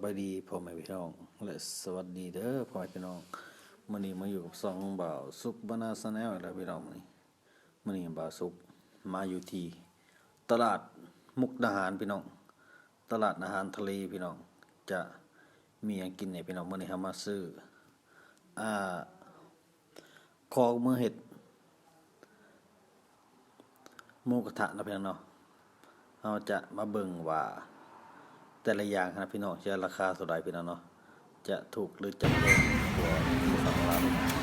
สบายดีพ่อแม่พี่น้องและสวัสดีเด้อพ่อแม่พี่น้องมื้อนี้มาอยู่กับสองบ่าวสุขบรรณาสแนลแล้วพี่น้องนี้มื้อนี้บ่าวสุขมาอยู่ที่ตลาดมุกดาหารพี่น้อง ตลาดอาหารทะเลพี่น้อง จะมีหยังกินเนี่ยพี่น้องมื้อนี้เฮามาซื้ออ่าคอมือเห็ดหมูกระทะนะพี่น้องเนาะเราจะมาเบิ่งว่า แต่ละอย่างนะพี่น้องจะราคาเท่าไหร่พี่น้องเนาะจะถูกหรือจะแพงกว่าฝั่งเราเอา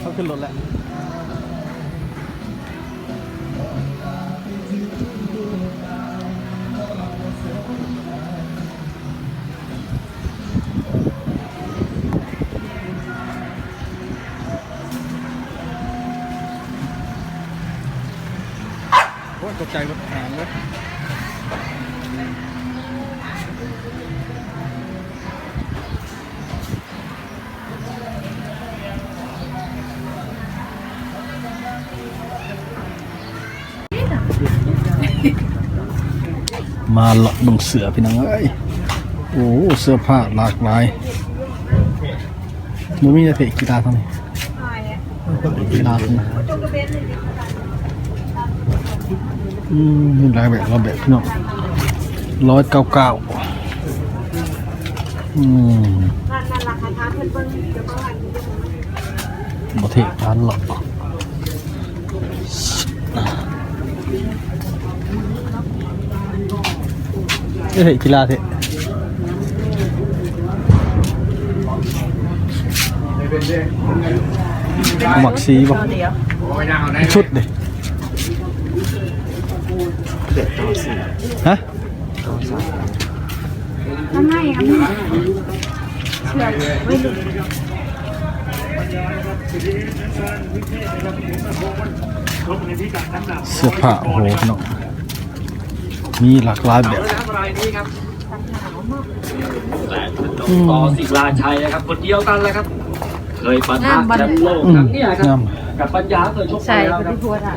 เขาขึ้นรถแล้วโอ้ยตกใมาหลอกบึงเสือพี่น้องเอ้ยโอ้เสื้อผ้าหลากหลายมันมีแต่เพจกีฬาท่านี้กีฬาเท่านี้อืมมีหลายแบบหลาแบบพี่น้องร้อยเก้าเก้าอืมๆนั่นนั่นราคาทเพิ่นเบิ่งเดี๋ยวบ่ว่าอันนี้บ่เทานหรอก เอ้ยกีฬาเถอะหมักสีบ่ชุดเด้ฮะทำไมอะมึงเชื่อไว้ดูเสื้อผ้าโอ้โหพี่น้อง มีหลากหลายแบบนะครับรายนี้ครับต่อศิลาชัยนะครับคนเดียวกันแล้วครับ เคยปะทะแชมป์โลกอืมครั้งเนี้ยครังาบมกับปัญญาเคยชกไปใช่แล้วคุณครับพี่พูดอะ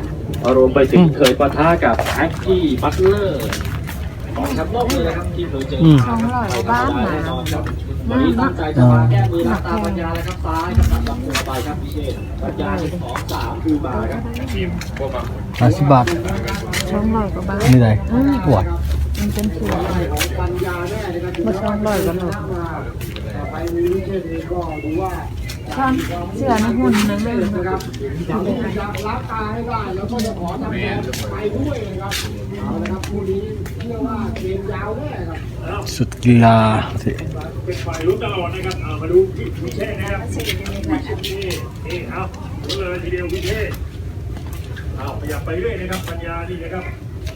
รวมไปถึงอืมเคยปะทะกับแอ็กกี้บัตเลอร์ของแชมป์โลกเลยนะครับที่เคยเจออืมมาครับวันนี้ตั้งใจจะมาแก้มือหน้าตาปัญญาเลยครับซ้ายกับตัดลำตัวไปครับพิเชษปัญญาที่สองสามคือมาครับ ห้าสิบบาท ช่องลอยกว่าบ้านนี่ไงปวดมันเป็นเสือปัญญาแน่เลยครับมาช่องลอยกันหรอไปนี้เช่นนี้ก็ดูว่าจะช้อนเสื้อน้ำหุ่นนะแม่นะครับจะรับตาให้ได้แล้วก็จะขอทำแผนไปด้วยนะครับเอาละครับคู่นี้เชื่อว่าเกมยาวแน่ครับสุดกีฬาสิเป็นฝ่ายรู้ตลอดนะครับเอามาดูพี่พี่เช่นะครับนี่นี่เอาดูเลยทีเดียวพี่เช่ เอาขยับไปเรื่อยนะครับปัญญานี่นะครับ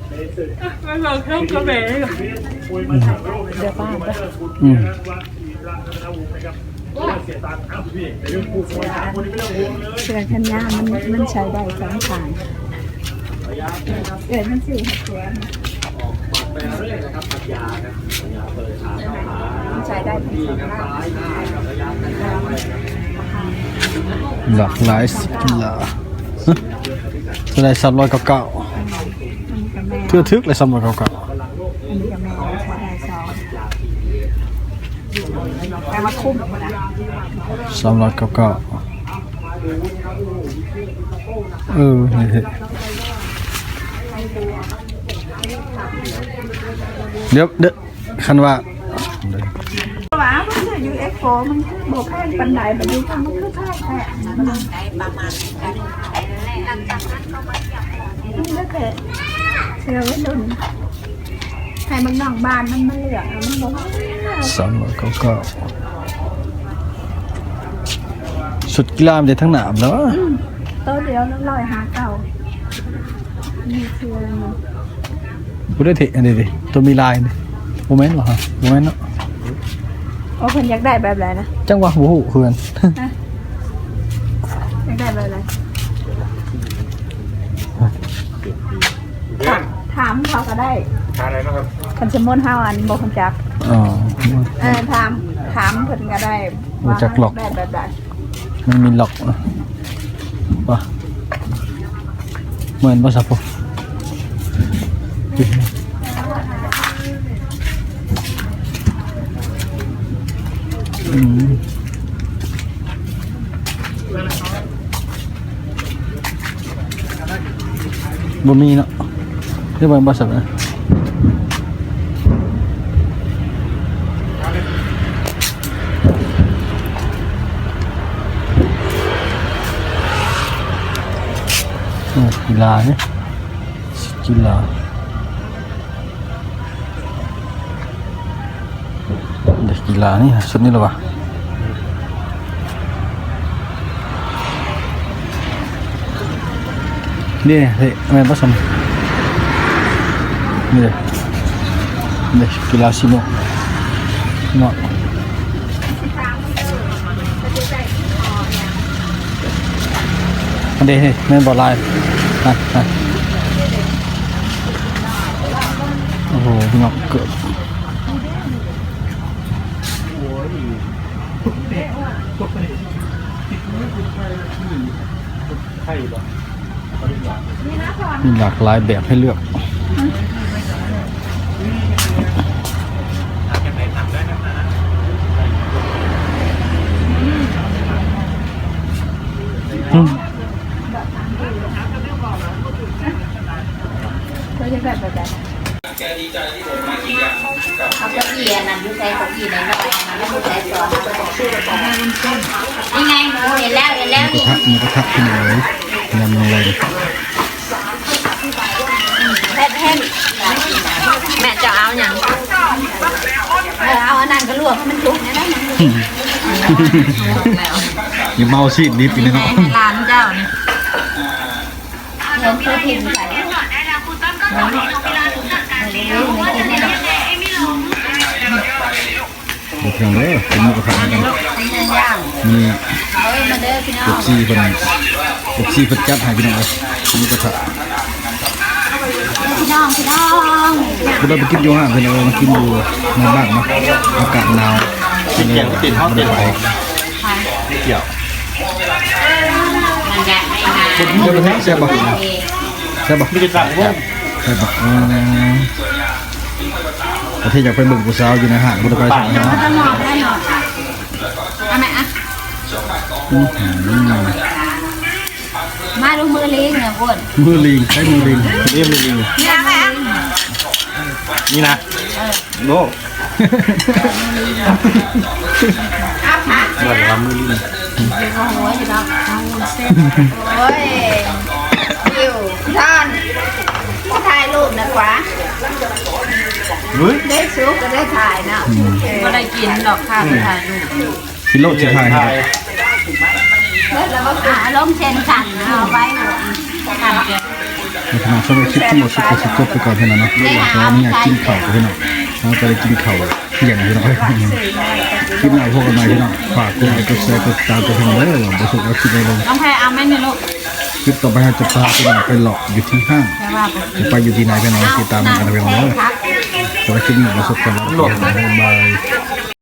ในศึกไม่บอกเข้ากระเบนชีวิตมวยมันจากโลกนะครับคุณมาเจอคุณพี่นะครับวัดอีรัตนวงศ์นะครับว่าเสียตังค์อ้าวพี่เรื่องผู้สวยสามคนนี้ไม่ต้องห่วงเลยเสื้อแขนยาวมันมันใช้ได้สองทางระยะนะครับเกิดมันสี่หัวตัวออกหมัดไปเรื่อยนะครับปัญญาครับปัญญาเปิดขาเข้าหามันใช้ได้ทั้งที่สองครับทางซ้ายหน้าครับระยะใกล้ๆไปครับหลากหลายสุดกีฬาฮะ จะได้สามร้อยเก้าเกาอันนี้กับแม่เพื่อทึกเลยสามร้อยเก้าเก้าอันนี้กับแม่ใช้ได้สองแต่มาคุ้มนะสามร้อยเก้าเก้าเออนี่สิเดี๋ยวเดี๋ยวคันว่าว้ามันจะยูเอ็กโฟมันบวกแค่ปันไดแบบนี้ค่ะมันคือแค่แค่มันได้ประมาณนั้นมั นก็เกิดเชื่อว่าดุนให้มันนองบานมันมาเหลืองมันบอกว่าสามร้อยเก้าเก้าสุดกีฬามันจะทั้งหนามแล้วโต๊ะเดียวแล้วลอยหาเก่านี่คือกูได้เทอันนี้ดิตัวมีลายนี่โมเมนต์เหรอฮะโมเมนต์เนาะว่าคนอยากได้แบบไหนนะจังหวะหูหูเพื่อนอยากได้แบบไหนถามถาม เขาก็ได้ทานอะไรนะครับคันสมมติห้าอันบอกคนจักอ๋อ เออถามถามเพิ่นก็ได้บ่จักหรอกได้แบบใดมันมีหลอกนะวะเหมือนภาษาพวกอืมบ่มีเนาะ เรียกว่าภาษาอะไรโอ้กีฬาเนี่ยกีฬาเด็กกีฬานี่ชุดนี้เหรอวะนี่เฮ้ยแม่นผสมนี่เลยนี่กีฬาซิโนเนาะอันเดียเฮ้ยแม่นบอลลายนะนะโอ้โหพี่น้องเกิดมีหลากหลายแบบให้เลือก เขาจะแบบแบบใดเอาเก้าอี้อันนั้นอยู่ใส่เก้าอี้ในน้อยอันนั้นอยู่ใส่สอนนี่ไงหนูเห็นแล้วเห็นแล้วกระนี่ทะมีกระทะขึ้นเลยยำลงเลย แพทแพทแม่จะเอาอย่างเออเอาอันนั้นก็ลวกให้มันสุกนะได้ยังอย่าเมาซีดดิบอีกนะเนาะร้านเจ้านี่เห็นคือพิมพ์ใส่เร็วๆไม่กินได้หรอกเดี๋ยวเพียงเด้อเป็นหมูกระทะกันเป็นย่างมีเอาไว้มาเด้อพี่น้อเก็บงซีคนเก็บซีเพิ่นจัดให้พี่น้องเลยหมูกระทะพี่ น้องพี่น้องเราไปกินอยู่ห้างเพิ่นเอามากินอยู่ในบ้านเนาะอากาศหนาวกินเกี่ยวติดห้องติดไปเกี่ยวมันจะไม่นานคนเดียวกันแซ่บบ่แซ่บบ่มีกระทะบ่แซ่บบ่อืมประเทศอยากไปเบิ่งผู้สาวอยู่ในห้างบ่ได้ไปใช่ไหมจะมองได้หน่อยเอาไหมอะอือหือมาดูมือลิงเนี่ยคุณมือลิงใช้มือลิงเรียกมือลิง นี่นะแม่นี่นะโลกเบิดว่ามือลิงก็หัวอยู่เนาะโอ้ยยิวท่านถ่ายรูปนะกว่าเฮ้ยได้ซุกก็ได้ถ่ายเนาะก็ได้กินดอกข้าวถ่ายรูปกิโลจะถ่ายให้แล้วก็ขาล้มเชนกันเอาไว้ ในขณะสำหรับคลิปทั้งหมดสุดสุดจบไปก่อนเท่านั้นนะเพราะว่าไม่อยากกินข้าวกับพี่น้องเราก็เลยกินข้าวเที่ยงพี่น้องคลิปหน้าพบกันใหม่พี่น้องฝากกดไลค์กดแชร์กดติดตามตัวผมเลยบ่สุดแล้วคลิปในลงน้องแพรอาไหมเนี่ยลูกคลิปต่อไปจะพาพี่น้องไปหลอกอยู่ที่ห้างจะไปอยู่ที่ไหนพี่น้องติดตามกันไปน้องสำหรับคลิปหนี้บ่สุดกันแล้วบ๊ายบาย